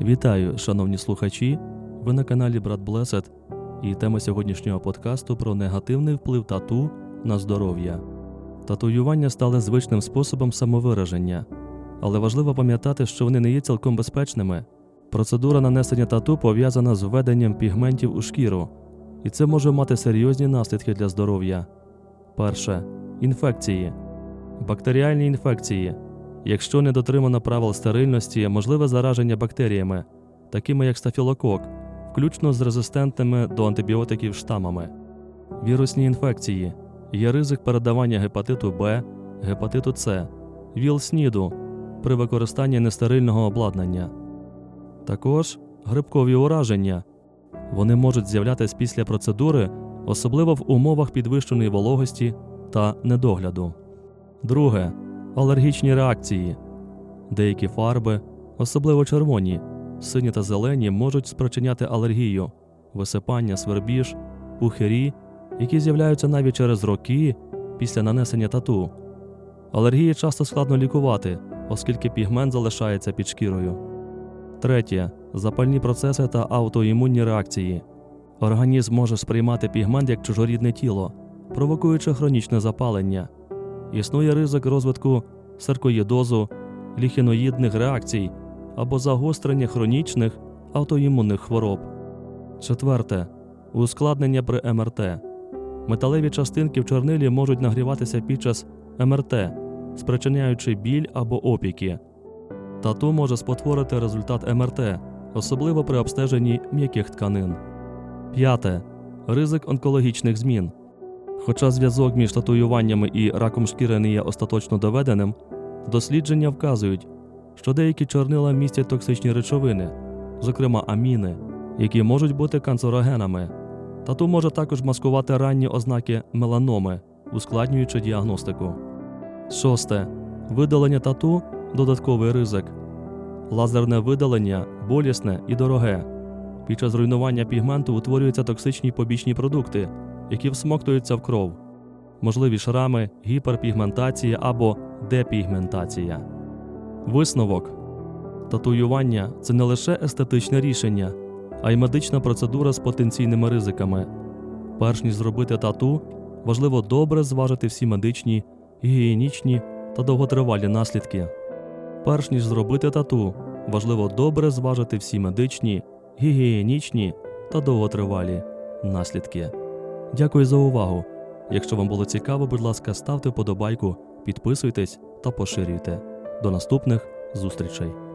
Вітаю, шановні слухачі! Ви на каналі Брат Блесет, і тема сьогоднішнього подкасту про негативний вплив тату на здоров'я. Татуювання стали звичним способом самовираження, але важливо пам'ятати, що вони не є цілком безпечними. Процедура нанесення тату пов'язана з введенням пігментів у шкіру, і це може мати серйозні наслідки для здоров'я. Перше інфекції, бактеріальні інфекції. Якщо не дотримано правил стерильності, можливе зараження бактеріями, такими як стафілокок, включно з резистентними до антибіотиків штамами, вірусні інфекції, є ризик передавання гепатиту Б, гепатиту С, ВІЛ-СНІДу при використанні нестерильного обладнання. Також грибкові ураження. Вони можуть з'являтися після процедури, особливо в умовах підвищеної вологості та недогляду. Друге алергічні реакції. Деякі фарби, особливо червоні, сині та зелені, можуть спричиняти алергію, висипання, свербіж, пухирі, які з'являються навіть через роки після нанесення тату. Алергії часто складно лікувати, оскільки пігмент залишається під шкірою. Третє запальні процеси та аутоімунні реакції. Організм може сприймати пігмент як чужорідне тіло, провокуючи хронічне запалення. Існує ризик розвитку саркоїдозу, ліхіноїдних реакцій або загострення хронічних аутоімунних хвороб. Четверте ускладнення при МРТ. Металеві частинки в чорнилі можуть нагріватися під час МРТ, спричиняючи біль або опіки. Тату може спотворити результат МРТ, особливо при обстеженні м'яких тканин. П'яте ризик онкологічних змін. Хоча зв'язок між татуюваннями і раком шкіри не є остаточно доведеним, дослідження вказують, що деякі чорнила містять токсичні речовини, зокрема аміни, які можуть бути канцерогенами. Тату може також маскувати ранні ознаки меланоми, ускладнюючи діагностику. Шосте. Видалення тату додатковий ризик. Лазерне видалення болісне і дороге. Під час руйнування пігменту утворюються токсичні побічні продукти, які всмоктуються в кров, можливі шрами, гіперпігментація або депігментація. Висновок татуювання це не лише естетичне рішення, а й медична процедура з потенційними ризиками. Перш ніж зробити тату, важливо добре зважити всі медичні, гігієнічні та довготривалі наслідки. Перш ніж зробити тату, важливо добре зважити всі медичні, гігієнічні та довготривалі наслідки. Дякую за увагу. Якщо вам було цікаво, будь ласка, ставте вподобайку, підписуйтесь та поширюйте. До наступних зустрічей!